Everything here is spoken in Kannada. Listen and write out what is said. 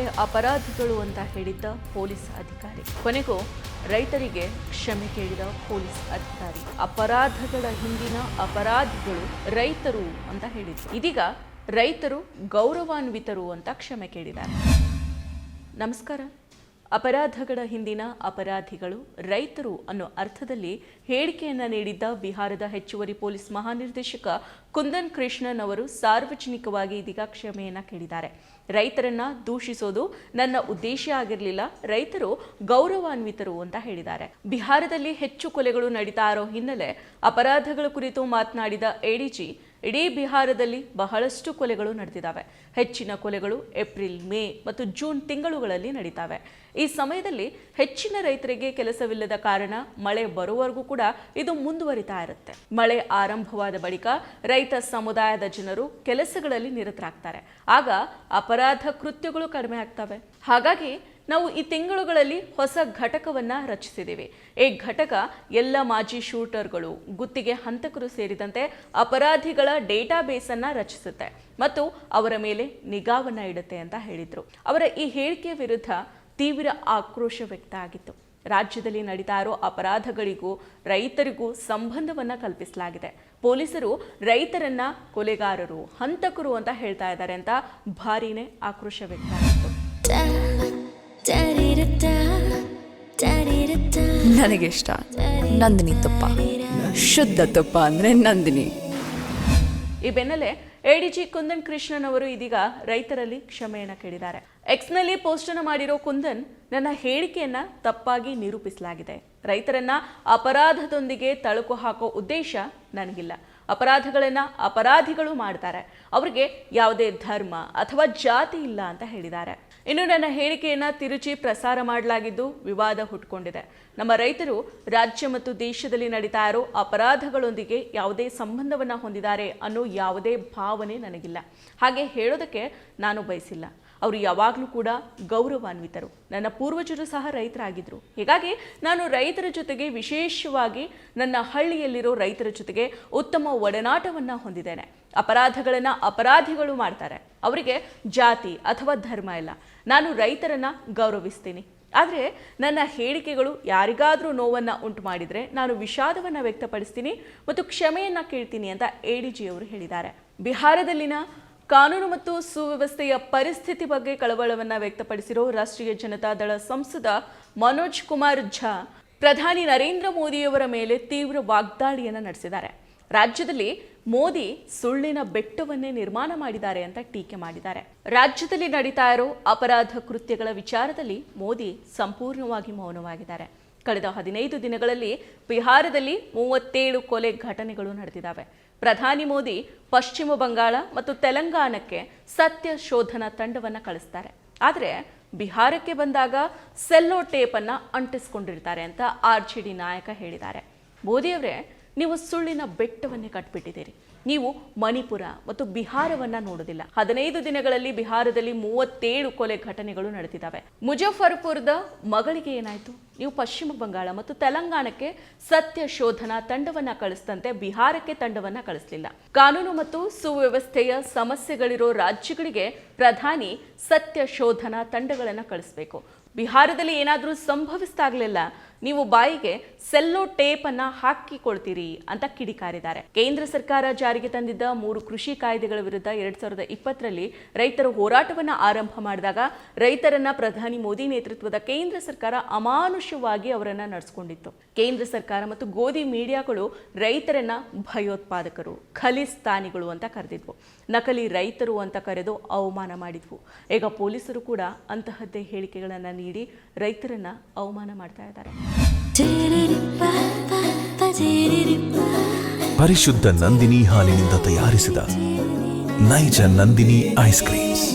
ಅಪರಾಧಿಗಳು ಅಂತ ಹೇಳಿದ್ದ ಪೊಲೀಸ್ ಅಧಿಕಾರಿ. ಕೊನೆಗೂ ರೈತರಿಗೆ ಕ್ಷಮೆ ಕೇಳಿದ ಪೊಲೀಸ್ ಅಧಿಕಾರಿ. ಅಪರಾಧಗಳ ಹಿಂದಿನ ಅಪರಾಧಿಗಳು ರೈತರು ಅಂತ ಹೇಳಿದ್ರು. ಇದೀಗ ರೈತರು ಗೌರವಾನ್ವಿತರು ಅಂತ ಕ್ಷಮೆ ಕೇಳಿದ್ದಾರೆ. ನಮಸ್ಕಾರ. ಅಪರಾಧಗಳ ಹಿಂದಿನ ಅಪರಾಧಿಗಳು ರೈತರು ಅನ್ನೋ ಅರ್ಥದಲ್ಲಿ ಹೇಳಿಕೆಯನ್ನ ನೀಡಿದ್ದ ಬಿಹಾರದ ಹೆಚ್ಚುವರಿ ಪೊಲೀಸ್ ಮಹಾನಿರ್ದೇಶಕ ಕುಂದನ್ ಕೃಷ್ಣನ್ ಅವರು ಸಾರ್ವಜನಿಕವಾಗಿ ಇದೀಗ ಕ್ಷಮೆಯನ್ನ ಕೇಳಿದ್ದಾರೆ. ರೈತರನ್ನ ದೂಷಿಸೋದು ನನ್ನ ಉದ್ದೇಶ ಆಗಿರಲಿಲ್ಲ, ರೈತರು ಗೌರವಾನ್ವಿತರು ಅಂತ ಹೇಳಿದ್ದಾರೆ. ಬಿಹಾರದಲ್ಲಿ ಹೆಚ್ಚು ಕೊಲೆಗಳು ನಡೀತಾ ಇರೋ ಹಿನ್ನೆಲೆ ಅಪರಾಧಗಳ ಕುರಿತು ಮಾತನಾಡಿದ ಎಡಿಜಿ ಇಡೀ ಬಿಹಾರದಲ್ಲಿ ಬಹಳಷ್ಟು ಕೊಲೆಗಳು ನಡೆದಿದ್ದಾವೆ. ಹೆಚ್ಚಿನ ಕೊಲೆಗಳು ಏಪ್ರಿಲ್, ಮೇ ಮತ್ತು ಜೂನ್ ತಿಂಗಳುಗಳಲ್ಲಿ ನಡೀತಾವೆ. ಈ ಸಮಯದಲ್ಲಿ ಹೆಚ್ಚಿನ ರೈತರಿಗೆ ಕೆಲಸವಿಲ್ಲದ ಕಾರಣ ಮಳೆ ಬರುವವರೆಗೂ ಕೂಡ ಇದು ಮುಂದುವರಿತಾ ಇರುತ್ತೆ. ಮಳೆ ಆರಂಭವಾದ ಬಳಿಕ ರೈತ ಸಮುದಾಯದ ಜನರು ಕೆಲಸಗಳಲ್ಲಿ ನಿರತರಾಗ್ತಾರೆ. ಆಗ ಅಪರಾಧ ಕೃತ್ಯಗಳು ಕಡಿಮೆ ಆಗ್ತವೆ. ಹಾಗಾಗಿ ನಾವು ಈ ತಿಂಗಳುಗಳಲ್ಲಿ ಹೊಸ ಘಟಕವನ್ನ ರಚಿಸಿದ್ದೀವಿ. ಈ ಘಟಕ ಎಲ್ಲ ಮಾಜಿ ಶೂಟರ್ಗಳು, ಗುತ್ತಿಗೆ ಹಂತಕರು ಸೇರಿದಂತೆ ಅಪರಾಧಿಗಳ ಡೇಟಾಬೇಸನ್ನು ರಚಿಸುತ್ತೆ. ಮತ್ತು ಅವರ ಮೇಲೆ ನಿಗಾವನ್ನ ಇಡುತ್ತೆ ಅಂತ ಹೇಳಿದರು. ಅವರ ಈ ಹೇಳಿಕೆಯ ವಿರುದ್ಧ ತೀವ್ರ ಆಕ್ರೋಶ ವ್ಯಕ್ತ ಆಗಿತ್ತು. ರಾಜ್ಯದಲ್ಲಿ ನಡೀತಾ ಇರೋ ಅಪರಾಧಗಳಿಗೂ ರೈತರಿಗೂ ಸಂಬಂಧವನ್ನ ಕಲ್ಪಿಸಲಾಗಿದೆ. ಪೊಲೀಸರು ರೈತರನ್ನ ಕೊಲೆಗಾರರು, ಹಂತಕರು ಅಂತ ಹೇಳ್ತಾ ಇದ್ದಾರೆ ಅಂತ ಭಾರಿನೇ ಆಕ್ರೋಶ ವ್ಯಕ್ತ ಆಗಿತ್ತು. ನನಗೆ ಇಷ್ಟ ನಂದಿನಿ ತುಪ್ಪ. ಶುದ್ಧ ತುಪ್ಪ ಅಂದ್ರೆ ನಂದಿನಿ. ಈ ಬೆನ್ನಲ್ಲೇ ಎಡಿಜಿ ಕುಂದನ್ ಕೃಷ್ಣನ್ ಅವರು ಇದೀಗ ರೈತರಲ್ಲಿ ಕ್ಷಮೆಯನ್ನ ಕೇಳಿದ್ದಾರೆ. ಎಕ್ಸ್ನಲ್ಲಿ ಪೋಸ್ಟ್ ಅನ್ನು ಮಾಡಿರೋ ಕುಂದನ್ ನನ್ನ ಹೇಳಿಕೆಯನ್ನ ತಪ್ಪಾಗಿ ನಿರೂಪಿಸಲಾಗಿದೆ. ರೈತರನ್ನ ಅಪರಾಧದೊಂದಿಗೆ ತಳುಕು ಹಾಕೋ ಉದ್ದೇಶ ನನಗಿಲ್ಲ. ಅಪರಾಧಗಳನ್ನ ಅಪರಾಧಿಗಳು ಮಾಡ್ತಾರೆ. ಅವರಿಗೆ ಯಾವುದೇ ಧರ್ಮ ಅಥವಾ ಜಾತಿ ಇಲ್ಲ ಅಂತ ಹೇಳಿದ್ದಾರೆ. ಇನ್ನು ನನ್ನ ಹೇಳಿಕೆಯನ್ನ ತಿರುಚಿ ಪ್ರಸಾರ ಮಾಡಲಾಗಿದ್ದು ವಿವಾದ ಹುಟ್ಕೊಂಡಿದೆ. ನಮ್ಮ ರೈತರು ರಾಜ್ಯ ಮತ್ತು ದೇಶದಲ್ಲಿ ನಡೀತಾ ಇರೋ ಅಪರಾಧಗಳೊಂದಿಗೆ ಯಾವುದೇ ಸಂಬಂಧವನ್ನ ಹೊಂದಿದ್ದಾರೆ ಅನ್ನೋ ಯಾವುದೇ ಭಾವನೆ ನನಗಿಲ್ಲ. ಹಾಗೆ ಹೇಳೋದಕ್ಕೆ ನಾನು ಬಯಸಿಲ್ಲ. ಅವರು ಯಾವಾಗಲೂ ಕೂಡ ಗೌರವಾನ್ವಿತರು. ನನ್ನ ಪೂರ್ವಜರು ಸಹ ರೈತರಾಗಿದ್ದರು ಹೀಗಾಗಿ ನಾನು ರೈತರ ಜೊತೆಗೆ ವಿಶೇಷವಾಗಿ ನನ್ನ ಹಳ್ಳಿಯಲ್ಲಿರೋ ರೈತರ ಜೊತೆಗೆ ಉತ್ತಮ ಒಡನಾಟವನ್ನು ಹೊಂದಿದ್ದೇನೆ. ಅಪರಾಧಗಳನ್ನು ಅಪರಾಧಿಗಳು ಮಾಡ್ತಾರೆ. ಅವರಿಗೆ ಜಾತಿ ಅಥವಾ ಧರ್ಮ ಇಲ್ಲ. ನಾನು ರೈತರನ್ನ ಗೌರವಿಸ್ತೀನಿ. ಆದರೆ ನನ್ನ ಹೇಳಿಕೆಗಳು ಯಾರಿಗಾದರೂ ನೋವನ್ನು ಉಂಟು ಮಾಡಿದರೆ ನಾನು ವಿಷಾದವನ್ನು ವ್ಯಕ್ತಪಡಿಸ್ತೀನಿ ಮತ್ತು ಕ್ಷಮೆಯನ್ನು ಕೇಳ್ತೀನಿ ಅಂತ ಎ ಡಿ ಜಿ ಅವರು ಹೇಳಿದ್ದಾರೆ. ಬಿಹಾರದಲ್ಲಿನ ಕಾನೂನು ಮತ್ತು ಸುವ್ಯವಸ್ಥೆಯ ಪರಿಸ್ಥಿತಿ ಬಗ್ಗೆ ಕಳವಳವನ್ನು ವ್ಯಕ್ತಪಡಿಸಿರೋ ರಾಷ್ಟ್ರೀಯ ಜನತಾದಳ ಸಂಸದ ಮನೋಜ್ ಕುಮಾರ್ ಝಾ ಪ್ರಧಾನಿ ನರೇಂದ್ರ ಮೋದಿಯವರ ಮೇಲೆ ತೀವ್ರ ವಾಗ್ದಾಳಿಯನ್ನು ನಡೆಸಿದ್ದಾರೆ. ರಾಜ್ಯದಲ್ಲಿ ಮೋದಿ ಸುಳ್ಳಿನ ಬೆಟ್ಟವನ್ನೇ ನಿರ್ಮಾಣ ಮಾಡಿದ್ದಾರೆ ಅಂತ ಟೀಕೆ ಮಾಡಿದ್ದಾರೆ. ರಾಜ್ಯದಲ್ಲಿ ನಡೀತಾ ಇರೋ ಅಪರಾಧ ಕೃತ್ಯಗಳ ವಿಚಾರದಲ್ಲಿ ಮೋದಿ ಸಂಪೂರ್ಣವಾಗಿ ಮೌನವಾಗಿದ್ದಾರೆ. ಕಳೆದ ಹದಿನೈದು ದಿನಗಳಲ್ಲಿ ಬಿಹಾರದಲ್ಲಿ ಮೂವತ್ತೇಳು ಕೊಲೆ ಘಟನೆಗಳು ನಡೆದಿದ್ದಾವೆ. ಪ್ರಧಾನಿ ಮೋದಿ ಪಶ್ಚಿಮ ಬಂಗಾಳ ಮತ್ತು ತೆಲಂಗಾಣಕ್ಕೆ ಸತ್ಯ ಶೋಧನಾ ತಂಡವನ್ನು ಕಳಿಸ್ತಾರೆ. ಆದರೆ ಬಿಹಾರಕ್ಕೆ ಬಂದಾಗ ಸೆಲ್ಲೋ ಟೇಪನ್ನು ಅಂಟಿಸ್ಕೊಂಡಿರ್ತಾರೆ ಅಂತ ಆರ್ ನಾಯಕ ಹೇಳಿದ್ದಾರೆ. ಮೋದಿಯವರೇ ನೀವು ಸುಳ್ಳಿನ ಬೆಟ್ಟವನ್ನೇ ಕಟ್ಬಿಟ್ಟಿದ್ದೀರಿ. ನೀವು ಮಣಿಪುರ ಮತ್ತು ಬಿಹಾರವನ್ನ ನೋಡೋದಿಲ್ಲ. ಹದಿನೈದು ದಿನಗಳಲ್ಲಿ ಬಿಹಾರದಲ್ಲಿ ಮೂವತ್ತೇಳು ಕೊಲೆ ಘಟನೆಗಳು ನಡೆದಿದ್ದಾವೆ. ಮುಜಫರ್ಪುರದ ಮಗಳಿಗೆ ಏನಾಯ್ತು? ನೀವು ಪಶ್ಚಿಮ ಬಂಗಾಳ ಮತ್ತು ತೆಲಂಗಾಣಕ್ಕೆ ಸತ್ಯ ಶೋಧನಾ ತಂಡವನ್ನ ಕಳಿಸಿದಂತೆ ಬಿಹಾರಕ್ಕೆ ತಂಡವನ್ನ ಕಳಿಸಲಿಲ್ಲ. ಕಾನೂನು ಮತ್ತು ಸುವ್ಯವಸ್ಥೆಯ ಸಮಸ್ಯೆಗಳಿರೋ ರಾಜ್ಯಗಳಿಗೆ ಪ್ರಧಾನಿ ಸತ್ಯ ಶೋಧನಾ ತಂಡಗಳನ್ನು ಕಳಿಸಬೇಕು. ಬಿಹಾರದಲ್ಲಿ ಏನಾದರೂ ಸಂಭವಿಸ್ತಾಗ್ಲಿಲ್ಲ ನೀವು ಬಾಯಿಗೆ ಸೆಲ್ಲೋ ಟೇಪ್ ಅನ್ನ ಹಾಕಿಕೊಳ್ತೀರಿ ಅಂತ ಕಿಡಿಕಾರಿದ್ದಾರೆ. ಕೇಂದ್ರ ಸರ್ಕಾರ ಜಾರಿಗೆ ತಂದಿದ್ದ ಮೂರು ಕೃಷಿ ಕಾಯ್ದೆಗಳ ವಿರುದ್ಧ ಎರಡ್ ಸಾವಿರದ ಇಪ್ಪತ್ತರಲ್ಲಿ ರೈತರು ಹೋರಾಟವನ್ನ ಆರಂಭ ಮಾಡಿದಾಗ ರೈತರನ್ನ ಪ್ರಧಾನಿ ಮೋದಿ ನೇತೃತ್ವದ ಕೇಂದ್ರ ಸರ್ಕಾರ ಅಮಾನುಷವಾಗಿ ಅವರನ್ನು ನಡೆಸ್ಕೊಂಡಿತ್ತು. ಕೇಂದ್ರ ಸರ್ಕಾರ ಮತ್ತು ಗೋಧಿ ಮೀಡಿಯಾಗಳು ರೈತರನ್ನ ಭಯೋತ್ಪಾದಕರು, ಖಲಿಸ್ತಾನಿಗಳು ಅಂತ ಕರೆದಿದ್ವು. ನಕಲಿ ರೈತರು ಅಂತ ಕರೆದು ಅವಮಾನ ಮಾಡಿದ್ವು. ಈಗ ಪೊಲೀಸರು ಕೂಡ ಅಂತಹದ್ದೇ ಹೇಳಿಕೆಗಳನ್ನು ನೀಡಿ ರೈತರನ್ನ ಅವಮಾನ ಮಾಡ್ತಾ ಇದ್ದಾರೆ. ಪರಿಶುದ್ಧ ನಂದಿನಿ ಹಾಲಿನಿಂದ ತಯಾರಿಸಿದ ನೈಜ ನಂದಿನಿ ಐಸ್ ಕ್ರೀಮ್ಸ್.